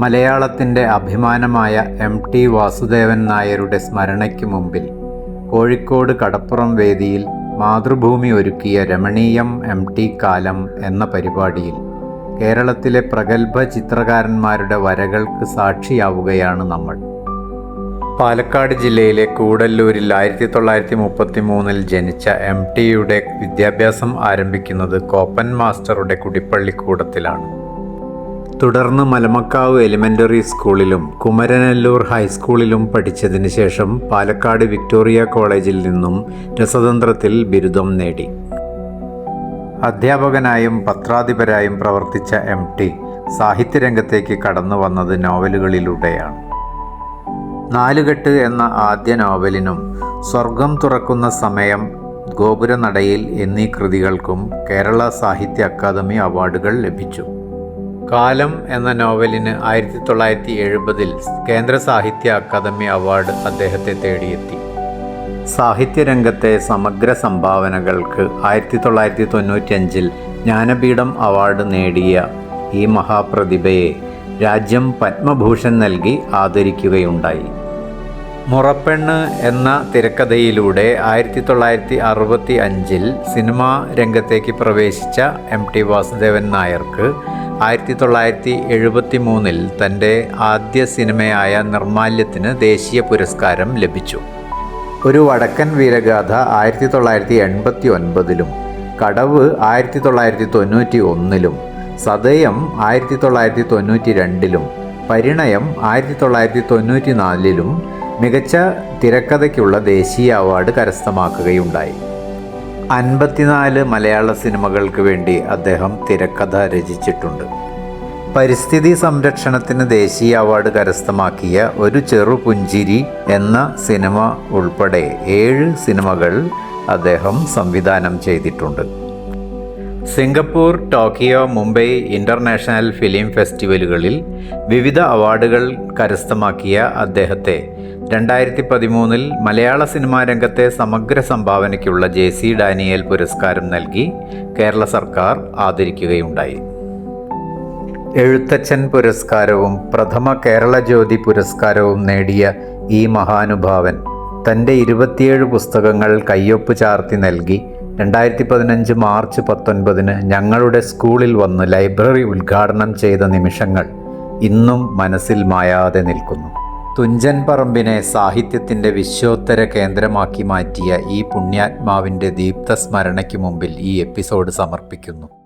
മലയാളത്തിന്റെ അഭിമാനമായ M T Vasudevan നായരുടെ സ്മരണയ്ക്ക് മുമ്പിൽ കോഴിക്കോട് കടപ്പുറം വേദിയിൽ മാതൃഭൂമി ഒരുക്കിയ രമണീയം എം ടി കാലം എന്ന പരിപാടിയിൽ കേരളത്തിലെ പ്രഗത്ഭ ചിത്രകാരന്മാരുടെ വരകൾക്ക് സാക്ഷിയാവുകയാണ് നമ്മൾ. പാലക്കാട് ജില്ലയിലെ കൂടല്ലൂരിൽ ആയിരത്തി തൊള്ളായിരത്തി മുപ്പത്തി മൂന്നിൽ ജനിച്ച എം ടിയുടെ വിദ്യാഭ്യാസം ആരംഭിക്കുന്നത് കോപ്പൻ മാസ്റ്ററുടെ കുടിപ്പള്ളിക്കൂടത്തിലാണ്. തുടർന്ന് മലമക്കാവ് എലിമെന്ററി സ്കൂളിലും കുമരനല്ലൂർ ഹൈസ്കൂളിലും പഠിച്ചതിന് ശേഷം പാലക്കാട് വിക്ടോറിയ കോളേജിൽ നിന്നും രസതന്ത്രത്തിൽ ബിരുദം നേടി. അധ്യാപകനായും പത്രാധിപരായും പ്രവർത്തിച്ച എം ടി സാഹിത്യരംഗത്തേക്ക് കടന്നു വന്നത് നോവലുകളിലൂടെയാണ്. നാലുകെട്ട് എന്ന ആദ്യ നോവലിനും സ്വർഗം തുറക്കുന്ന സമയം ഗോപുരനടയിൽ എന്നീ കൃതികൾക്കും കേരള സാഹിത്യ അക്കാദമി അവാർഡുകൾ ലഭിച്ചു. കാലം എന്ന നോവലിന് ആയിരത്തി തൊള്ളായിരത്തി എഴുപതിൽ കേന്ദ്ര സാഹിത്യ അക്കാദമി അവാർഡ് അദ്ദേഹത്തെ തേടിയെത്തി. സാഹിത്യരംഗത്തെ സമഗ്ര സംഭാവനകൾക്ക് ആയിരത്തി തൊള്ളായിരത്തി തൊണ്ണൂറ്റിയഞ്ചിൽ ജ്ഞാനപീഠം അവാർഡ് നേടിയ ഈ മഹാപ്രതിഭയെ രാജ്യം പത്മഭൂഷൺ നൽകി ആദരിക്കുകയുണ്ടായി. മുറപ്പെണ്ണ് എന്ന തിരക്കഥയിലൂടെ ആയിരത്തി തൊള്ളായിരത്തി അറുപത്തി അഞ്ചിൽ സിനിമാ രംഗത്തേക്ക് പ്രവേശിച്ച എം ടി വാസുദേവൻ നായർക്ക് ആയിരത്തി തൊള്ളായിരത്തി എഴുപത്തി മൂന്നിൽ തന്റെ ആദ്യ സിനിമയായ നിർമാല്യത്തിന് ദേശീയ പുരസ്കാരം ലഭിച്ചു. ഒരു വടക്കൻ വീരഗാഥ ആയിരത്തി തൊള്ളായിരത്തി എൺപത്തി ഒൻപതിലും കടവ് ആയിരത്തി തൊള്ളായിരത്തി തൊണ്ണൂറ്റി ഒന്നിലും സതയം ആയിരത്തി തൊള്ളായിരത്തി തൊണ്ണൂറ്റി രണ്ടിലും പരിണയം ആയിരത്തി തൊള്ളായിരത്തി തൊണ്ണൂറ്റി നാലിലും മികച്ച തിരക്കഥയ്ക്കുള്ള ദേശീയ അവാർഡ് കരസ്ഥമാക്കുകയുണ്ടായി. അൻപത്തിനാല് മലയാള സിനിമകൾക്ക് വേണ്ടി അദ്ദേഹം തിരക്കഥ രചിച്ചിട്ടുണ്ട്. പരിസ്ഥിതി സംരക്ഷണത്തിന് ദേശീയ അവാർഡ് കരസ്ഥമാക്കിയ ഒരു ചെറുപുഞ്ചിരി എന്ന സിനിമ ഉൾപ്പെടെ ഏഴ് സിനിമകൾ അദ്ദേഹം സംവിധാനം ചെയ്തിട്ടുണ്ട്. Singapore Tokyo Mumbai international film ഫെസ്റ്റിവലുകളിൽ വിവിധ അവാർഡുകൾ കരസ്ഥമാക്കിയ അദ്ദേഹത്തെ രണ്ടായിരത്തി പതിമൂന്നിൽ മലയാള സിനിമാ രംഗത്തെ സമഗ്ര സംഭാവനയ്ക്കുള്ള ജെ സി ഡാനിയേൽ പുരസ്കാരം നൽകി കേരള സർക്കാർ ആദരിക്കുകയുണ്ടായി. എഴുത്തച്ഛൻ പുരസ്കാരവും പ്രഥമ കേരള ജ്യോതി പുരസ്കാരവും നേടിയ ഈ മഹാനുഭാവൻ തന്റെ ഇരുപത്തിയേഴ് പുസ്തകങ്ങൾ കയ്യൊപ്പ് ചാർത്തി നൽകി രണ്ടായിരത്തി പതിനഞ്ച് മാർച്ച് പത്തൊൻപതിന് ഞങ്ങളുടെ സ്കൂളിൽ വന്ന് ലൈബ്രറി ഉദ്ഘാടനം ചെയ്ത നിമിഷങ്ങൾ ഇന്നും മനസ്സിൽ മായാതെ നിൽക്കുന്നു. തുഞ്ചൻ പറമ്പിനെ സാഹിത്യത്തിന്റെ വിശ്വോത്തര കേന്ദ്രമാക്കി മാറ്റിയ ഈ പുണ്യാത്മാവിന്റെ ദീപ്ത സ്മരണയ്ക്ക് മുമ്പിൽ ഈ എപ്പിസോഡ് സമർപ്പിക്കുന്നു.